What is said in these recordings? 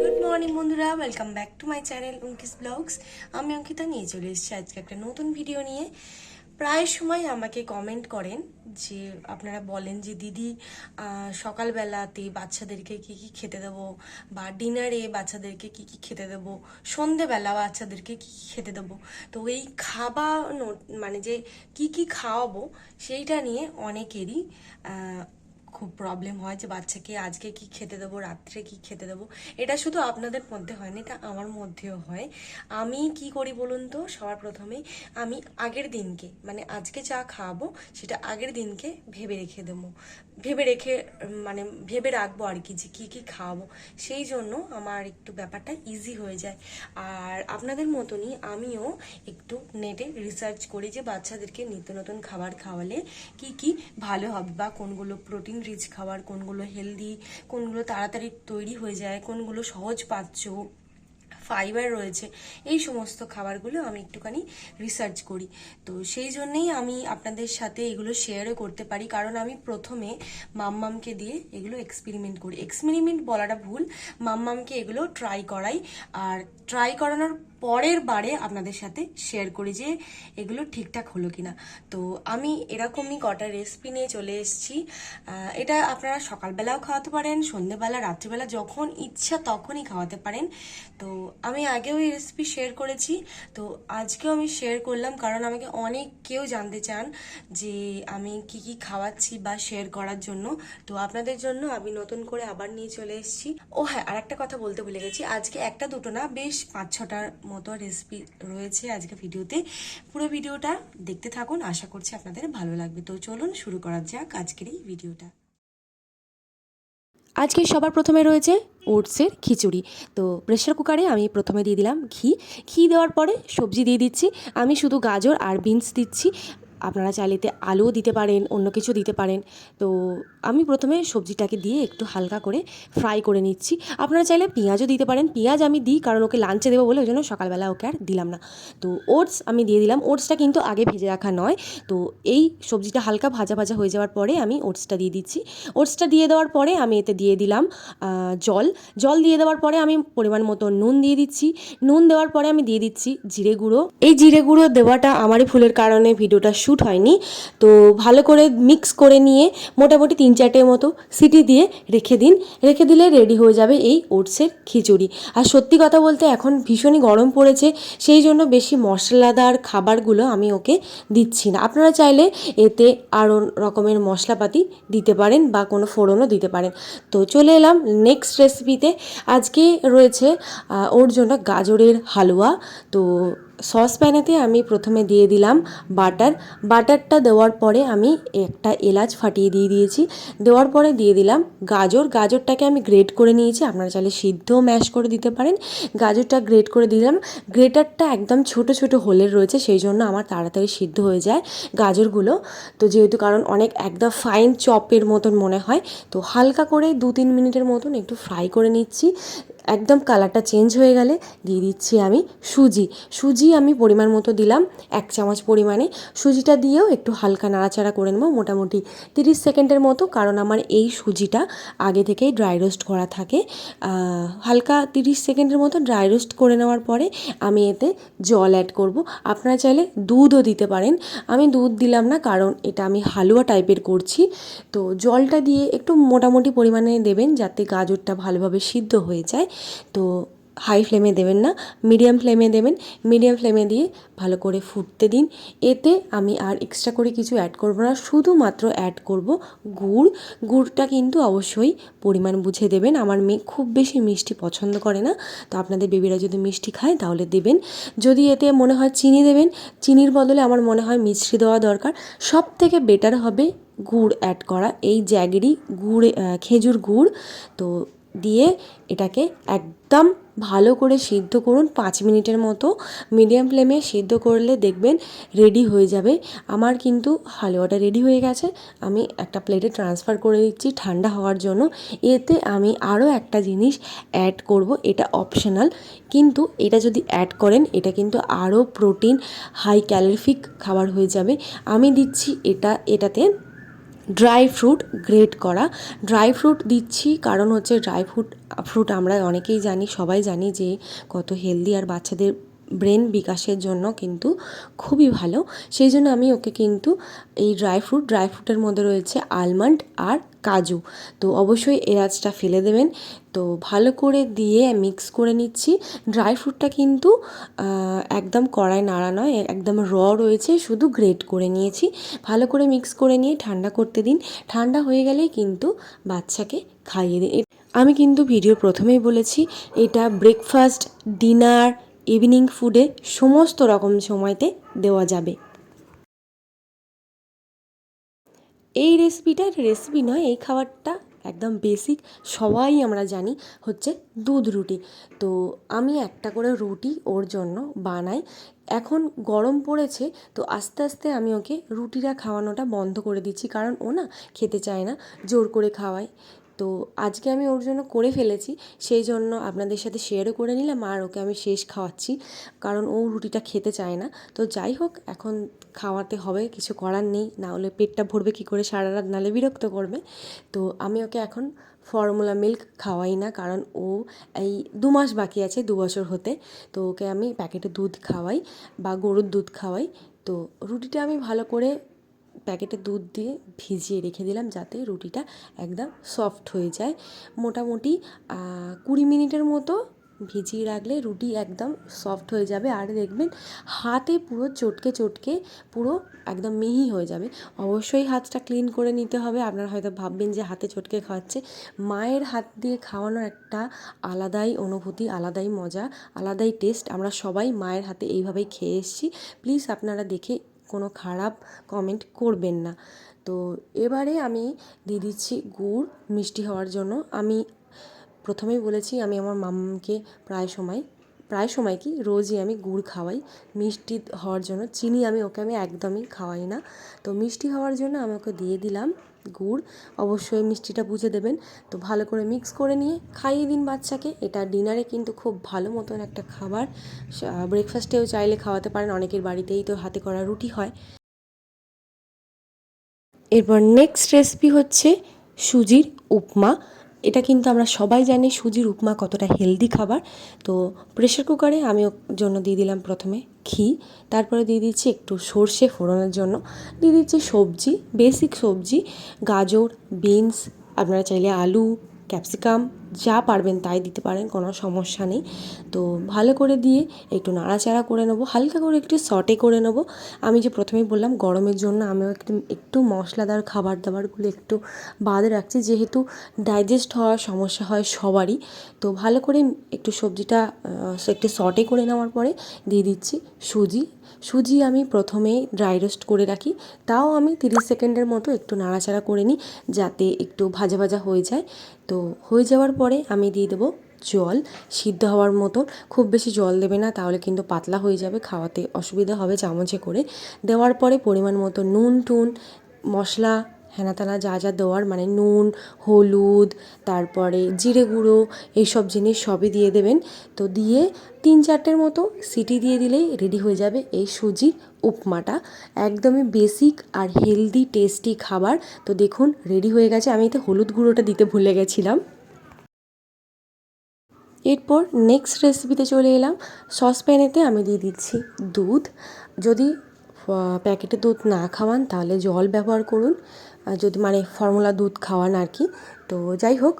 Good morning বন্ধুরা। Welcome back to my channel Ankis vlogs আমি অঙ্কিতা নিয়ে চলে এসেছি আজকে একটা নতুন ভিডিও নিয়ে। প্রায় সময় আমাকে কমেন্ট করেন যে, আপনারা বলেন যে, দিদি সকালবেলাতে বাচ্চাদেরকে কি কি খেতে দেবো বা ডিনারে বাচ্চাদেরকে কি কি খেতে দেবো, সন্ধেবেলা বাচ্চাদেরকে কি কি খেতে দেবো? তো এই খাবা মানে যে কি কি খাওয়াবো, সেইটা নিয়ে অনেকেরই খুব প্রবলেম হয় যে বাচ্চাকে আজকে কি খেতে দেবো, রাত্রে কি খেতে দেবো, এটা শুধু আপনাদের মধ্যে হয় না, এটা আমার মধ্যেও হয়। আমি কি করি বলুন তো? সবার প্রথমে আমি আগের দিনকে মানে আজকে যা খাওয়াবো সেটা আগের দিনকে ভেবে রেখে দেবো। ভেবে রেখে মানে ভেবে রাখব আর কি যে কী কী খাওয়াবো। সেই জন্য আমার একটু ব্যাপারটা ইজি হয়ে যায়। আর আপনাদের মতনই আমিও একটু নেটে রিসার্চ করি যে বাচ্চাদেরকে নিত্য নতুন খাবার খাওয়ালে কি কি ভালো হবে বা কোনগুলো প্রোটিন রিচ খাবার, কোনগুলো হেলদি কোনগুলো তাড়াতাড়ি তৈরি হয়ে যায়, কোনগুলো সহজ পাচ্য ফাইবার রয়েছে, এই সমস্ত খাবারগুলো আমি একটুখানি রিসার্চ করি। তো সেই জন্যেই আমি আপনাদের সাথে এগুলো শেয়ারও করতে পারি, কারণ আমি প্রথমে মাম্মামকে দিয়ে এগুলো এক্সপেরিমেন্ট করি। এক্সপেরিমেন্ট বলাটা ভুল, মাম্মামকে এগুলো ট্রাই করাই। আর ট্রাই করানোর পরের বারে আপনাদের সাথে শেয়ার করি যে এগুলো ঠিকঠাক হলো কিনা। তো আমি এরকমই কটা রেসিপি নিয়ে চলে এসেছি। এটা আপনারা সকালবেলাও খাওয়াতে পারেন, সন্ধেবেলা, রাত্রিবেলা যখন ইচ্ছা তখনই খাওয়াতে পারেন। তো আমি আগেও এই রেসিপি শেয়ার করেছি। তো আজকেও আমি শেয়ার করলাম কারণ আমাকে অনেক কেউ জানতে চান যে আমি কি কি খাওয়াচ্ছি বা শেয়ার করার জন্য। তো আপনাদের জন্য আমি নতুন করে আবার নিয়ে চলে এসেছি। ও হ্যাঁ আর একটা কথা বলতে ভুলে গেছি। আজকে একটা দুটো না, বেশ পাঁচ ছটার মতো রেসিপি রয়েছে আজকে ভিডিওতে পুরো ভিডিওটা দেখতে থাকুন, আশা করছি আপনাদের ভালো লাগবে। তো চলুন শুরু করা যাক আজকের এই ভিডিওটা আজকে সবার প্রথমে রয়েছে ওটসের খিচুড়ি। তো প্রেশার কুকারে আমি প্রথমে দিয়ে দিলাম ঘি। ঘি দেওয়ার পরে সবজি দিয়ে দিচ্ছি। আমি শুধু গাজর আর বিনস দিচ্ছি। আপনারা চাইলেতে আলুও দিতে পারেন, অন্য কিছু দিতে পারেন। তো আমি প্রথমে সবজিটাকে দিয়ে একটু হালকা করে ফ্রাই করে নিচ্ছি। আপনারা চাইলে পেঁয়াজও দিতে পারেন। পেঁয়াজ আমি দিই কারণ ওকে লাঞ্চে দেবো বলে ওই জন্য সকালবেলা ওকে আর দিলাম না। তো ওটস আমি দিয়ে দিলাম। ওটসটা কিন্তু আগে ভেজে রাখা নয়। তো এই সবজিটা হালকা ভাজা ভাজা হয়ে যাওয়ার পরে আমি ওটসটা দিয়ে দিচ্ছি। ওটসটা দিয়ে দেওয়ার পরে আমি এতে দিয়ে দিলাম জল। জল দিয়ে দেওয়ার পরে আমি পরিমাণ মতো নুন দিয়ে দিচ্ছি। নুন দেওয়ার পরে আমি দিয়ে দিচ্ছি জিরে গুঁড়ো। এই জিরে গুঁড়ো দেওয়াটা আমারই ফুলের কারণে ভিডিওটা শ্যুট হয়নি। তো ভালো করে মিক্স করে নিয়ে মোটামুটি তিন চারটের মতো সিটি দিয়ে রেখে দিন। রেখে দিলে রেডি হয়ে যাবে এই ওটসের খিচুড়ি। আর সত্যি কথা বলতে এখন ভীষণই গরম পড়েছে, সেই জন্য বেশি মশলাদার খাবারগুলো আমি ওকে দিচ্ছি না। আপনারা চাইলে এতে আরও রকমের মশলাপাতি দিতে পারেন বা কোনো ফোড়নও দিতে পারেন। তো চলে এলাম নেক্সট রেসিপিতে আজকে রয়েছে ওর জন্য গাজরের হালুয়া। তো সসপ্যানেতে আমি প্রথমে দিয়ে দিলাম বাটার। বাটারটা দেওয়ার পরে আমি একটা এলাচ ফাটিয়ে দিয়ে দিয়েছি। দেওয়ার পরে দিয়ে দিলাম গাজর। গাজরটাকে আমি গ্রেট করে নিয়েছি, আপনারা চাইলে সিদ্ধও ম্যাশ করে দিতে পারেন। গাজরটা গ্রেট করে দিলাম। গ্রেটারটা একদম ছোট ছোট হোলের রয়েছে, সেই জন্য আমার তাড়াতাড়ি সিদ্ধ হয়ে যায় গাজরগুলো। তো যেহেতু কারণ অনেক একদম ফাইন চপের মতন মনে হয়, তো হালকা করে দু তিন মিনিটের মতন একটু ফ্রাই করে নিচ্ছি। একদম কালারটা চেঞ্জ হয়ে গেলে দিয়ে দিচ্ছি আমি সুজি। সুজি আমি পরিমাণ মতো দিলাম, এক চামচ পরিমাণে। সুজিটা দিয়েও একটু হালকা নাড়াচাড়া করে নেব মোটামুটি তিরিশ সেকেন্ডের মতো, কারণ আমার এই সুজিটা আগে থেকেই ড্রাই রোস্ট করা থাকে। হালকা তিরিশ সেকেন্ডের মতো ড্রাই রোস্ট করে নেওয়ার পরে আমি এতে জল অ্যাড করব। আপনারা চাইলে দুধও দিতে পারেন। আমি দুধ দিলাম না, কারণ এটা আমি হালুয়া টাইপের করছি। তো জলটা দিয়ে একটু মোটামুটি পরিমাণে দেবেন, যাতে গাজরটা ভালোভাবে সিদ্ধ হয়ে যায়। তো হাই ফ্লেমে দেবেন না মিডিয়াম ফ্লেমে দেবেন। মিডিয়াম ফ্লেমে দিয়ে ভালো করে ফুটতে দিন। এতে আমি আর এক্সট্রা করে কিছু অ্যাড করব না, শুধুমাত্র অ্যাড করব গুড়। গুড়টা কিন্তু অবশ্যই পরিমাণ বুঝে দেবেন। আমার মেয়ে খুব বেশি মিষ্টি পছন্দ করে না, তো আপনাদের বেবিরা যদি মিষ্টি খায় তাহলে দেবেন। যদি এতে মনে হয় চিনি দেবেন, চিনির বদলে আমার মনে হয় মিষ্টি দেওয়া দরকার। সব থেকে বেটার হবে গুড় অ্যাড করা, এই জ্যাগেরি গুড় খেজুর গুড়। তো দিয়ে এটাকে একদম ভালো করে সিদ্ধ করুন পাঁচ মিনিটের মতো। মিডিয়াম ফ্লেমে সিদ্ধ করলে দেখবেন রেডি হয়ে যাবে। আমার কিন্তু হালুয়াটা রেডি হয়ে গেছে। আমি একটা প্লেটে ট্রান্সফার করে দিচ্ছি ঠান্ডা হওয়ার জন্য। এতে আমি আরও একটা জিনিস অ্যাড করব, এটা অপশনাল কিন্তু এটা যদি অ্যাড করেন, এটা কিন্তু আরও প্রোটিন হাই ক্যালোরিফিক খাবার হয়ে যাবে। আমি দিচ্ছি এটা, এটাতে ড্রাই ফ্রুট গ্রেট করা। ড্রাই ফ্রুট দিচ্ছি কারণ হচ্ছে ড্রাই ফ্রুট ফ্রুট আমরা অনেকেই জানি, সবাই জানি যে কত হেলদি আর বাচ্চাদের ব্রেন বিকাশের জন্য কিন্তু খুবই ভালো। সেই জন্য আমি ওকে কিন্তু এই ড্রাই ফ্রুট ড্রাই ফ্রুটের মধ্যে রয়েছে আলমন্ড আর কাজু। তো অবশ্যই এলাচটা ফেলে দেবেন। তো ভালো করে দিয়ে মিক্স করে নিচ্ছি। ড্রাই ফ্রুটটা কিন্তু একদম কড়াই নাড়া নয়, একদম র রয়েছে, শুধু গ্রেট করে নিয়েছি। ভালো করে মিক্স করে নিয়ে ঠান্ডা করতে দিন। ঠান্ডা হয়ে গেলেই কিন্তু বাচ্চাকে খাইয়ে দিন। আমি কিন্তু ভিডিও প্রথমেই বলেছি, এটা ব্রেকফাস্ট ডিনার ইভিনিং ফুডে সমস্ত রকম সময়তে দেওয়া যাবে। এই রেসিপিটার রেসিপি নয়, এই খাবারটা একদম বেসিক সবাই আমরা জানি হচ্ছে দুধ রুটি। তো আমি একটা করে রুটি ওর জন্য বানাই। এখন গরম পড়েছে, তো আস্তে আস্তে আমি ওকে রুটিটা খাওয়ানোটা বন্ধ করে দিচ্ছি, কারণ ও না খেতে চায় না, জোর করে খাওয়াই তো আজকে আমি ওর জন্য করে ফেলেছি, সেই জন্য আপনাদের সাথে শেয়ারও করে নিলাম আর ওকে আমি শেষ খাওয়াচ্ছি, কারণ ও রুটিটা খেতে চায় না। তো যাই হোক, এখন খাওয়াতে হবে, কিছু করার নেই, না হলে পেটটা ভরবে কী করে, সারা রাত নালে বিরক্ত করবে। তো আমি ওকে এখন ফর্মুলা মিল্ক খাওয়াই না, কারণ ও এই দু মাস বাকি আছে, দু বছর হতে। তো ওকে আমি প্যাকেটে দুধ খাওয়াই বা গরুর দুধ খাওয়াই। তো রুটিটা আমি ভালো করে প্যাকেটে দুধ দিয়ে ভিজিয়ে রেখে দিলাম যাতে রুটিটা একদম সফট হয়ে যায়। মোটামুটি কুড়ি মিনিটের মতো ভিজিয়ে রাখলে রুটি একদম সফট হয়ে যাবে। আর দেখবেন, হাতে পুরো চটকে চটকে পুরো একদম মিহি হয়ে যাবে। অবশ্যই হাতটা ক্লিন করে নিতে হবে। আপনারা হয়তো ভাববেন যে হাতে চটকে খাওয়াচ্ছে। মায়ের হাত দিয়ে খাওয়ানোর একটা আলাদাই অনুভূতি, আলাদাই মজা, আলাদাই টেস্ট। আমরা সবাই মায়ের হাতে এইভাবেই খেয়ে এসেছি। প্লিজ আপনারা দেখে কোনো খারাপ কমেন্ট করবেন না। তো এবারে আমি দিয়ে দিচ্ছি গুড়, মিষ্টি হওয়ার জন্য। আমি প্রথমেই বলেছি আমি আমার মামকে প্রায় সময় প্রায় সময় কি, রোজই আমি গুড় খাওয়াই। মিষ্টি হওয়ার জন্য, চিনি আমি ওকে আমি একদমই খাওয়াই না। তো মিষ্টি হওয়ার জন্য আমি ওকে দিয়ে দিলাম। গুড়, অবশ্যই মিষ্টিটা বুঝে দেবেন। তো ভালো করে মিক্স করে নিয়ে খাইয়ে দিন বাচ্চাকে। এটা ডিনারে কিন্তু খুব ভালো মতন একটা খাবার। ব্রেকফাস্টেও চাইলে খাওয়াতে পারেন। অনেকের বাড়িতেই তো হাতে করা রুটি হয়। এরপর নেক্সট রেসিপি হচ্ছে সুজির উপমা। এটা কিন্তু আমরা সবাই জানি সুজির উপমা কতটা হেলদি খাবার। তো প্রেশার কুকারে আমি জন্য দিয়ে দিলাম প্রথমে। ঘি, তারপরে দিয়ে দিচ্ছি একটু সর্ষে ফোড়নের জন্য। দিয়ে দিচ্ছি সবজি বেসিক সবজি, গাজর বিনস আপনারা চাইলে আলু ক্যাপসিকাম যা পারবেন তাই দিতে পারেন, কোনো সমস্যা নেই। তো ভালো করে দিয়ে একটু নাড়াচাড়া করে নেব, হালকা করে একটু সটে করে নেব। আমি যে প্রথমেই বললাম, গরমের জন্য আমি একটু একটু মশলাদার খাবার দাবারগুলো একটু বাদে রাখছি। যেহেতু ডাইজেস্ট হওয়ার সমস্যা হয় সবারই, তো ভালো করে একটু সবজিটা একটু সটে করে নেওয়ার পরে দিয়ে দিচ্ছি সুজি। সুজি আমি প্রথমেই ড্রাই রোস্ট করে রাখি, তাও আমি তিরিশ সেকেন্ডের মতো একটু নাড়াচাড়া করে নিই, যাতে একটু ভাজা ভাজা হয়ে যায়। তো হয়ে যাওয়ার পরে আমি দিয়ে দেবো জল। সিদ্ধ হওয়ার মতো খুব বেশি জল দেবে না, তাহলে কিন্তু পাতলা হয়ে যাবে, খাওয়াতে অসুবিধা হবে চামচে করে। দেওয়ার পরে পরিমাণ মতো নুন, টুন, মশলা হেনা তেনা যা যা দেওয়ার মানে নুন, হলুদ, তারপরে জিরে গুঁড়ো, এইসব জিনিস সবই দিয়ে দেবেন। তো দিয়ে তিন চারটের মতো সিটি দিয়ে দিলেই রেডি হয়ে যাবে এই সুজির উপমাটা। একদমই বেসিক আর হেলদি, টেস্টি খাবার। তো দেখুন, রেডি হয়ে গেছে। আমি এতে হলুদ গুঁড়োটা দিতে ভুলে গেছিলাম। এরপর নেক্সট রেসিপিতে চলে এলাম। সসপ্যানেতে আমি দিয়ে দিচ্ছি দুধ। যদি প্যাকেটে দুধ না খাওয়ান তাহলে জল ব্যবহার করুন। যদি মানে ফর্মুলা দুধ খাওয়ান আর কি। তো যাই হোক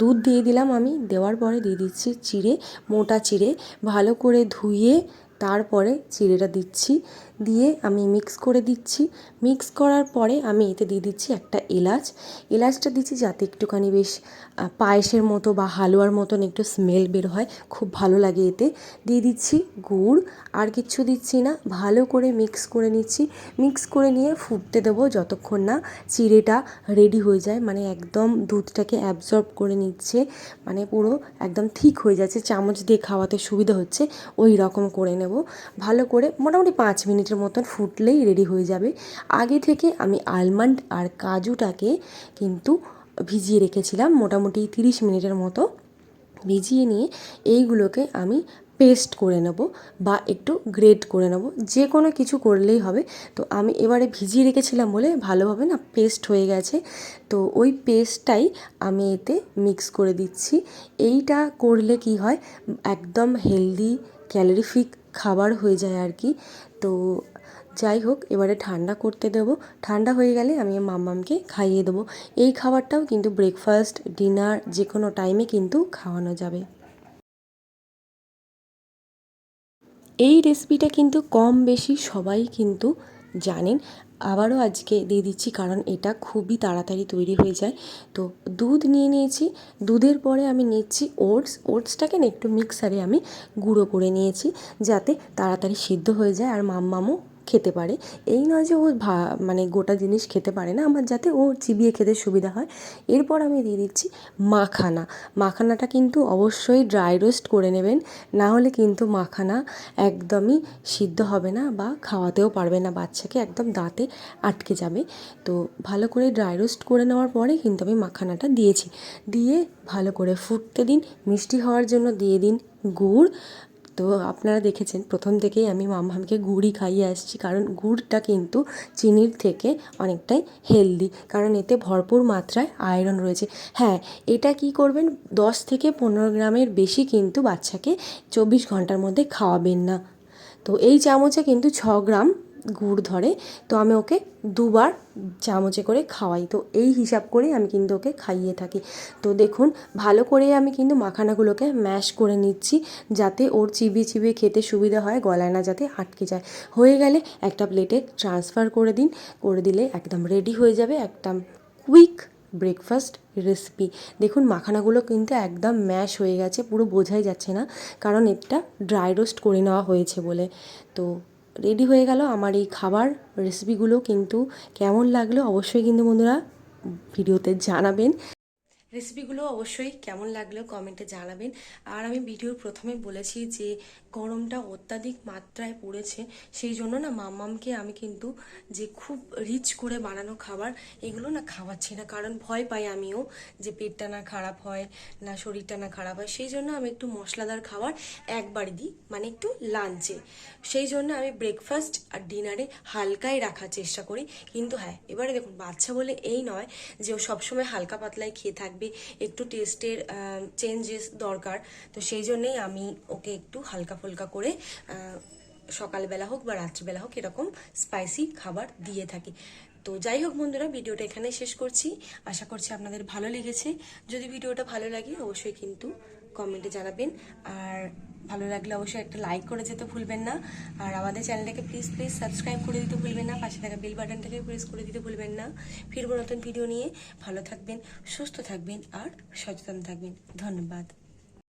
দুধ দিয়ে দিলাম আমি। দেওয়ার পরে দিয়ে দিচ্ছি চিড়ে, মোটা চিড়ে। ভালো করে ধুয়ে তারপরে চিড়েটা দিচ্ছি। দিয়ে আমি মিক্স করে দিচ্ছি। মিক্স করার পরে আমি এতে দিয়ে দিচ্ছি একটা এলাচ। এলাচটা দিচ্ছি যাতে একটুখানি বেশ পায়েসের মতো বা হালুয়ার মতন একটু স্মেল বের হয়। খুব ভালো লাগে এতে। দিয়ে দিচ্ছি গুড়। আর কিচ্ছু দিচ্ছি না। ভালো করে মিক্স করে নিচ্ছি। মিক্স করে নিয়ে ফুটতে দেবো যতক্ষণ না চিড়েটা রেডি হয়ে যায়। মানে একদম দুধটাকে অ্যাবজর্ব করে নিচ্ছে। মানে পুরো একদম ঠিক হয়ে যাচ্ছে। চামচ দিয়ে খাওয়াতে সুবিধা হচ্ছে। ওই রকম করে নেব। ভালো করে মোটামুটি পাঁচ মিনিটের মতন ফুটলেই রেডি হয়ে যাবে। আগে থেকে আমি আলমন্ড আর কাজুটাকে কিন্তু ভিজিয়ে রেখেছিলাম, মোটামুটি তিরিশ মিনিটের মতো। ভিজিয়ে নিয়ে এইগুলোকে আমি পেস্ট করে নেব বা একটু গ্রেট করে নেব। যে কোনো কিছু করলেই হবে। তো আমি এবারে ভিজিয়ে রেখেছিলাম বলে ভালোভাবে না পেস্ট হয়ে গেছে। তো ওই পেস্টটাই আমি এতে মিক্স করে দিচ্ছি। এইটা করলে কি হয়? একদম হেলদি ক্যালোরিফিক খাবার হয়ে যায় আর কি। তো যাই হোক, এবারে ঠান্ডা করতে দেব। ঠান্ডা হয়ে গেলে আমি মাম্মামকে খাইয়ে দেবো। এই খাবারটাও কিন্তু ব্রেকফাস্ট ডিনার যে কোনো টাইমে কিন্তু খাওয়ানো যাবে। এই রেসিপিটা কিন্তু কম বেশি সবাই কিন্তু জানেন। আবারও আজকে দিয়ে দিচ্ছি, কারণ এটা খুবই তাড়াতাড়ি তৈরি হয়ে যায়। তো দুধ নিয়ে নিয়েছি, দুধের পরে আমি নিচ্ছি ওটস। ওটসটাকে না একটু মিক্সারে আমি গুঁড়ো করে নিয়েছি, যাতে তাড়াতাড়ি সিদ্ধ হয়ে যায়। আর মাম্মামও খেতে পারে। এই নয় যে ও ভা মানে গোটা জিনিস খেতে পারে না, আমার যাতে ও চিবিয়ে খেতে সুবিধা হয়। এরপর আমি দিয়ে দিচ্ছি মাখানা। মাখানাটা কিন্তু অবশ্যই ড্রাই রোস্ট করে নেবেন, না হলে কিন্তু মাখানা একদমই সিদ্ধ হবে না বা খাওয়াতেও পারবে না, বাচ্চাকে একদম দাঁতে আটকে যাবে। তো ভালো করে ড্রাই রোস্ট করে নেওয়ার পরে কিন্তু আমি মাখানাটা দিয়েছি। দিয়ে ভালো করে ফুটতে দিন, মিষ্টি হওয়ার জন্য দিয়ে দিন গুড় তো আপনারা দেখেছেন, প্রথম থেকেই আমি মামহামকে গুড়ই খাইয়ে আসছি। কারণ গুড়টা কিন্তু চিনির থেকে অনেকটাই হেলদি কারণ এতে ভরপুর মাত্রায় আয়রন রয়েছে। হ্যাঁ এটা কি করবেন? দশ থেকে পনেরো গ্রামের বেশি কিন্তু বাচ্চাকে চব্বিশ ঘণ্টার মধ্যে খাওয়াবেন না। তো এই চামচে কিন্তু ছ গ্রাম গুড় ধরে, তো আমি ওকে দুবার চামচে করে খাওয়াই। তো এই হিসাব করে আমি কিন্তু ওকে খাইয়ে থাকি। তো দেখুন, ভালো করে আমি কিন্তু মাখানাগুলোকে ম্যাশ করে নিচ্ছি, যাতে ওর চিবিয়ে চিবিয়ে খেতে সুবিধা হয়, গলায় না যাতে আটকে যায়। হয়ে গেলে একটা প্লেটে ট্রান্সফার করে দিন, করে দিলে একদম রেডি হয়ে যাবে একটা কুইক ব্রেকফাস্ট রেসিপি। দেখুন, মাখানাগুলো কিন্তু একদম ম্যাশ হয়ে গেছে, পুরো বোঝাই যাচ্ছে না, কারণ এটা ড্রাই রোস্ট করে নেওয়া হয়েছে বলে। তো রেডি হয়ে গেল আমার এই খাবার রেসিপিগুলো কিন্তু কেমন লাগল অবশ্যই কিন্তু বন্ধুরা ভিডিওতে জানাবেন। রেসিপিগুলো অবশ্যই কেমন লাগল কমেন্টে জানাবেন। আর আমি ভিডিওর প্রথমে বলেছি যে, গরমটা অত্যাধিক মাত্রায় পড়েছে, সেই জন্য না মাম্মামকে আমি কিন্তু যে খুব রিচ করে বানানো খাবার, এগুলো না খাওয়াচ্ছি না। কারণ ভয় পাই আমিও যে পেটটা না খারাপ হয়, না শরীরটা না খারাপ হয়। সেই জন্য আমি একটু মশলাদার খাবার একবার দিই মানে একটু লাঞ্চে সেই জন্য আমি ব্রেকফাস্ট আর ডিনারে হালকাই রাখার চেষ্টা করি। কিন্তু হ্যাঁ এবারে দেখুন, বাচ্চা বলে এই নয় যে ও সবসময় হালকা পাতলায় খেয়ে থাকবে। একটু টেস্টের চেঞ্জেস দরকার। তো সেই জন্যেই আমি ওকে একটু হালকা ফুলকা করে সকালবেলা হোক বা রাত্রিবেলা হোক এরকম স্পাইসি খাবার দিয়ে থাকি। তো যাই হোক বন্ধুরা, ভিডিওটা এখানে শেষ করছি। আশা করছি আপনাদের ভালো লেগেছে। যদি ভিডিওটা ভালো লাগে, অবশ্যই কিন্তু কমেন্টে জানাবেন। আর ভালো লাগলে অবশ্যই একটা লাইক করে যেতে ভুলবেন না। আর আমাদের চ্যানেলটাকে প্লিজ প্লিজ সাবস্ক্রাইব করে দিতে ভুলবেন না। পাশে থাকা বেল বাটনটাকে প্রেস করে দিতে ভুলবেন না। ফিরবো নতুন ভিডিও নিয়ে। ভালো থাকবেন, সুস্থ থাকবেন আর সচেতন থাকবেন। ধন্যবাদ।